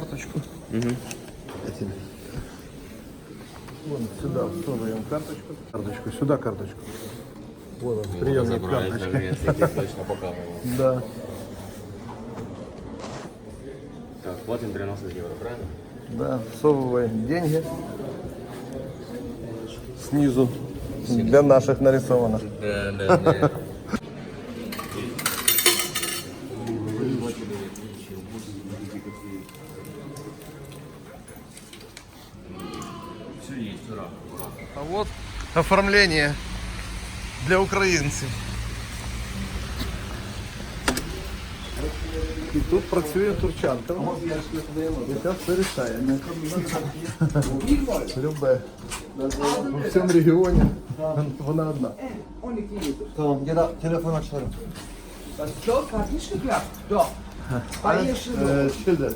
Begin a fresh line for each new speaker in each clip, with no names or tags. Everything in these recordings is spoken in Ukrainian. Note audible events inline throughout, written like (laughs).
карточку.
Угу.
Вон сюда всовываем карточку. Карточку, сюда карточку. Вот он, приемник карточки.
Я точно показывал. (laughs)
Да.
Так, платим 13 евро, правильно?
Да, всовываем деньги. Снизу. Для наших нарисовано.
Да, да, да.
А вот оформление для українців. І тут працює турчанка. Яка все рішає. Любе. У всьому регіоні вона одна.
Tamam ya da telefon açarım.
Hat nicht geklappt. Doch. Bei ihr schon so.
Е, Шильдер.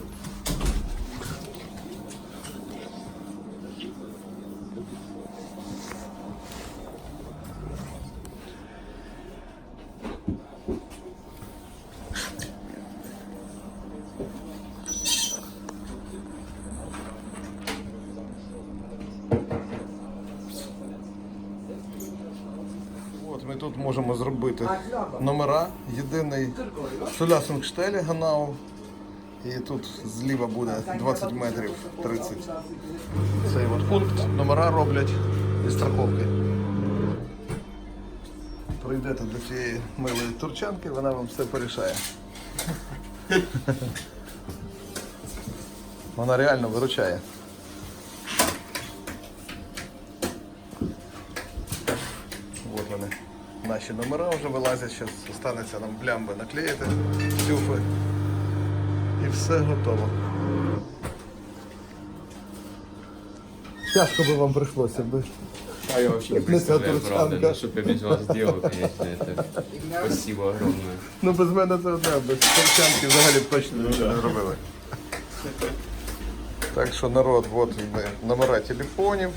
От ми тут можемо зробити номера. Єдиний Солясингштелі Ганау. І тут зліва буде 20 метрів 30. Цей от пункт. Номера роблять і страховки. Прийдете до цієї милої турчанки, вона вам все порішає. (laughs) Вона реально виручає. От вони. Наші номера вже вилазять, зараз останеться нам блямби наклеїти, тюфи. І все готово. Тяжко би вам прийшлося би.
А я вообще не представляю, правда, да, что я без вас сделал, конечно, это спасибо огромное.
Ну без мене це одне, без турчанки взагалі б точно нічого не робили. Так що народ, от ми номера телефонів.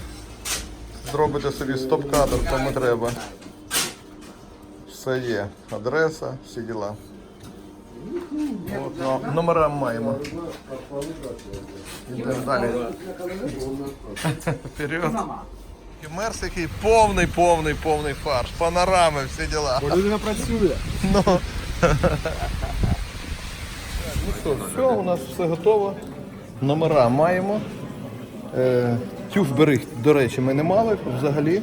Зробите собі стоп-кадр, кому треба. Все є. Адреса, всі діла. От, ну, номера маємо. Йдемо далі. Вперед. І Мерс, який повний, повний, повний фарш. Панорами, всі діла.
Людина працює. (laughs)
Ну що, все, у нас все готово. Номера маємо. Е, тюф берег, до речі, ми не мали взагалі.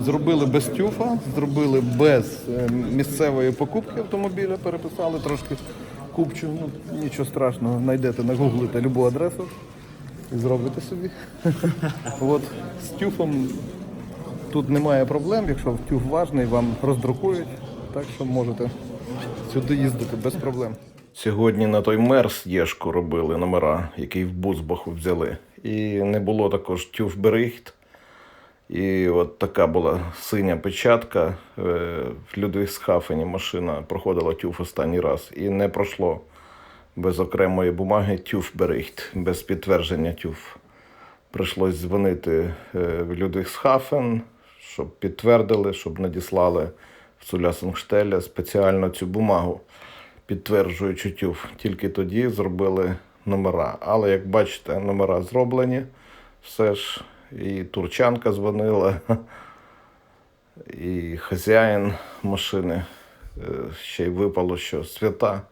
Зробили без тюфа, зробили без е, місцевої покупки автомобіля, переписали трошки купчу. Ну, нічого страшного, знайдете на гуглі та любу адресу і зробите собі. (laughs) От з тюфом Тут немає проблем, якщо тюг важний, вам роздрукують, так що можете сюди їздити без проблем. Сьогодні на той мерс Єшку робили номера, який в Бузбаху взяли. І не було також тюф Берихт. І от така була синя печатка. Е, В Людвігсхафені машина проходила тюф останній раз і не пройшло без окремої бумаги тюф Берихт, без підтвердження тюф. Прийшлось дзвонити е, в Людвігсхафен, щоб підтвердили, щоб надіслали в Сулясенштеля спеціально цю бумагу, підтверджуючи тюф. Тільки тоді зробили номера. Але як бачите, номера зроблені. Все ж і турчанка дзвонила, і хазяїн машини. Е, Ще й випало, що свята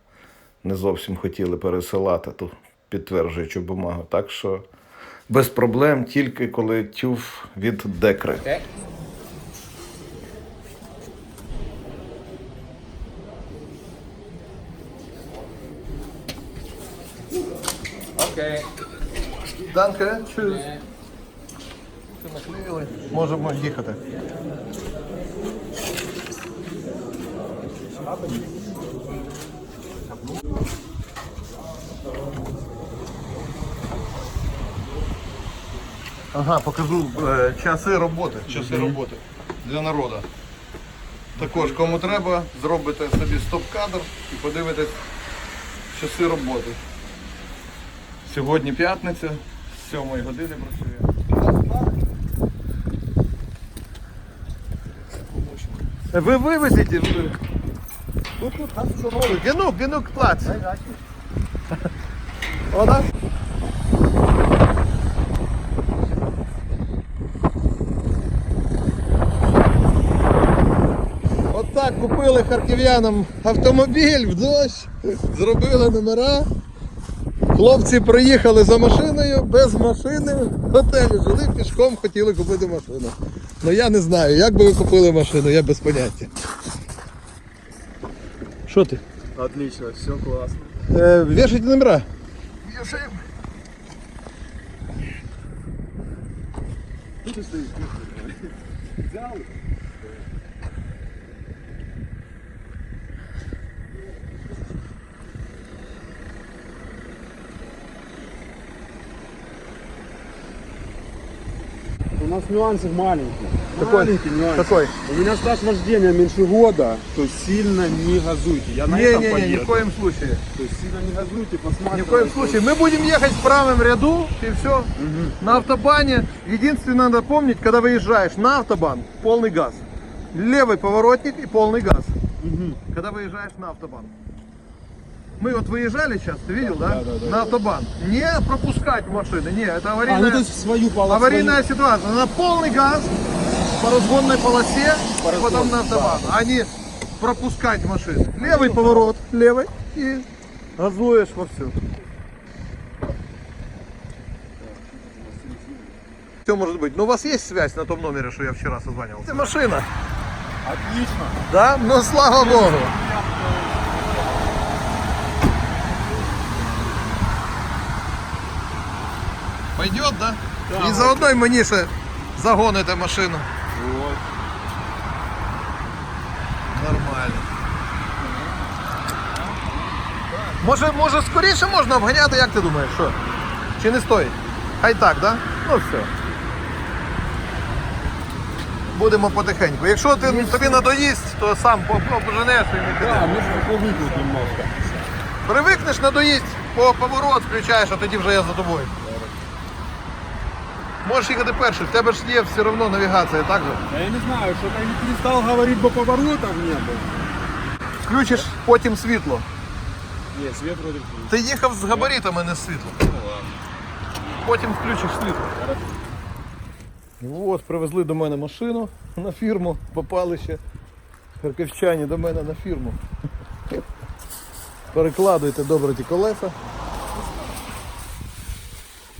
не зовсім хотіли пересилати ту підтверджуючу бумагу. Так що без проблем, тільки коли тюф від декри.
Окей.
Данке, чуз. Все наклеїли. Можемо їхати. Ага, покажу е, часи роботи. Часи роботи для народу. Також, кому треба, зробите собі стоп-кадр і подивитесь часи роботи. Сьогодні п'ятниця, з 7 години працює. Ви вивезіть. ви-
Gut, gut, hast du schon mal.
Genug, genug Platz. Вода? Отак купили харків'янам автомобіль в дощ, зробили номера. Хлопці приїхали за машиною, без машини, в готелі жили, пішком хотіли купити машину. Ну я не знаю, як би ви купили машину, я без поняття. Що ти?
Отлично, все класно.
Е, вешайте номера.
У нас нюансик маленький.
Какой?
Маленький нюансик.
Какой?
У меня стаж вождения меньше года, то есть сильно не газуйте. Я на этом
Не-не-не, ни
поеду.
в коем случае.
То есть сильно не газуйте,
Ни
посмотрите.
в коем случае. Мы будем ехать в правом ряду и все. На автобане. Единственное, надо помнить, когда выезжаешь на автобан, полный газ. Левый поворотник и полный газ. Когда выезжаешь на автобан. Мы вот выезжали сейчас, ты видел, да? на автобан. Не пропускать машины, не, это
А,
аварийная,
ну то есть в свою полосу.
аварийная ситуация. На полный газ по разгонной полосе, и потом на автобан. А не пропускать машины. Левый поворот, левый и газуешь во все. Все может быть. Но у вас есть связь на том номере, что я вчера созванивал? Это машина.
Отлично.
Да? Ну слава Богу. Пойдет, да? І заодно й мені ще загоните машину.
Вот.
Нормально. Може, може скоріше можна обганяти, як ти думаєш, що? Чи не стоїть? Хай так, да? Ну все. Будемо потихеньку. Якщо ти, тобі надоїсть, то сам по- по- поженеш і не піде.
Да, нужно повыгнуть немножко.
Привикнеш, надоїсть, по поворот включаєш, а тоді вже я за тобою. Можеш їхати перший, в тебе ж є все одно навігація, так же?
Да я не знаю, что-то я не перестал говорить, бо поворотов не было.
Включиш потім світло.
Нет, свет вроде включен.
Ти їхав з габаритами, не з світлом. Потім включиш світло. Ну от, привезли до мене машину на фірму, попали ще харківчані до мене на фірму. Перекладуйте добре ті колеса.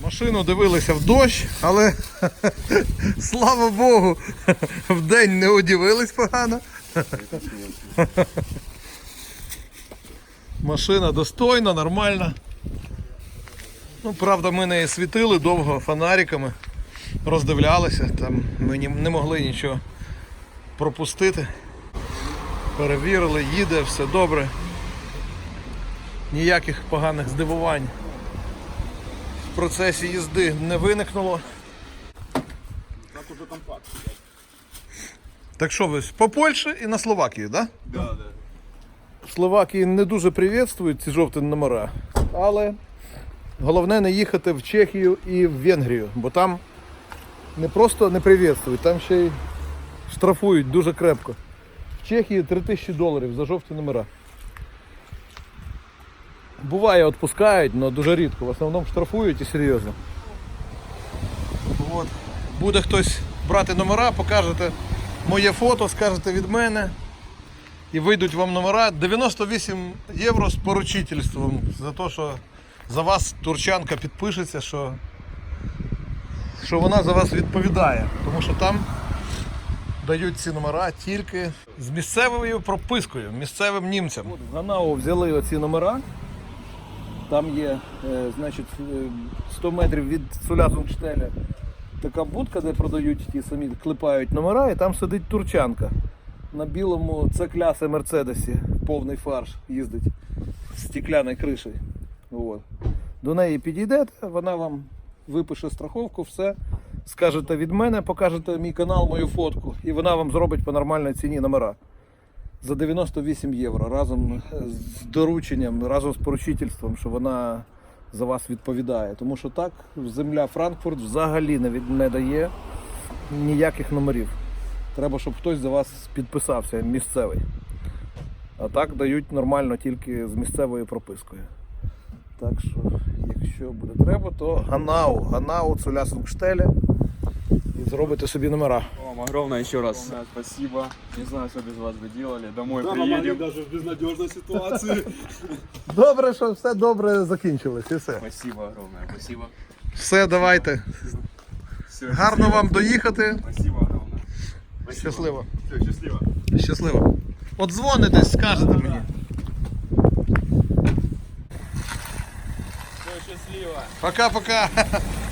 Машину дивилися в дощ, але (laughs) слава Богу, (laughs) в день не удивились погано. (laughs) Машина достойна, нормальна. Ну, правда, ми не світили довго фонариками, роздивлялися, там ми не могли нічого пропустити. Перевірили, їде, все добре. Ніяких поганих здивувань процесі їзди не виникнуло.
Так уже компакт.
Так що ви по Польщі і на Словакію, так? Да?
Да, да.
Словакії не дуже привітствують ці жовті номера, але головне не їхати в Чехію і в Венгрію, бо там не просто не привітствують, там ще й штрафують дуже крепко. В Чехії 3000 доларів за жовті номера. Буває, відпускають, але дуже рідко. В основному штрафують і серйозно. От. Буде хтось брати номера, покажете моє фото, скажете від мене і вийдуть вам номера 98 євро з поручительством за те, що за вас турчанка підпишеться, що, що вона за вас відповідає. Тому що там дають ці номера тільки з місцевою пропискою, місцевим німцям. От в Ганау взяли оці номера. Там є, е, значить, е, 100 метрів від Сулясунштеля така будка, де продають ті самі, клепають номера, і там сидить турчанка. На білому це кляси Мерседесі, повний фарш їздить з стекляною кришею. От. До неї підійдете, вона вам випише страховку, все. Скажете від мене, покажете мій канал, мою фотку, і вона вам зробить по нормальній ціні номера. За 98 євро разом з дорученням, разом з поручительством, що вона за вас відповідає. Тому що так земля Франкфурт взагалі не, від, не дає ніяких номерів. Треба, щоб хтось за вас підписався, місцевий. А так дають нормально тільки з місцевою пропискою. Так що, якщо буде треба, то Ганау, Ганау, Цулясунгштеля і зробите собі номера.
Вам огромное еще раз спасибо. Не знаю, что без вас бы делали. Домой приедем.
даже в безнадежной ситуации. (laughs)
Добре, що все добре закінчилось і все.
Спасибо огромное. Спасибо.
Все, давайте.
Все,
Гарно вам доїхати.
Спасибо огромное.
Щасливо.
Все, счастливо.
Щасливо. От дзвонитесь, скажете мені.
Все, счастливо.
Пока-пока. (laughs)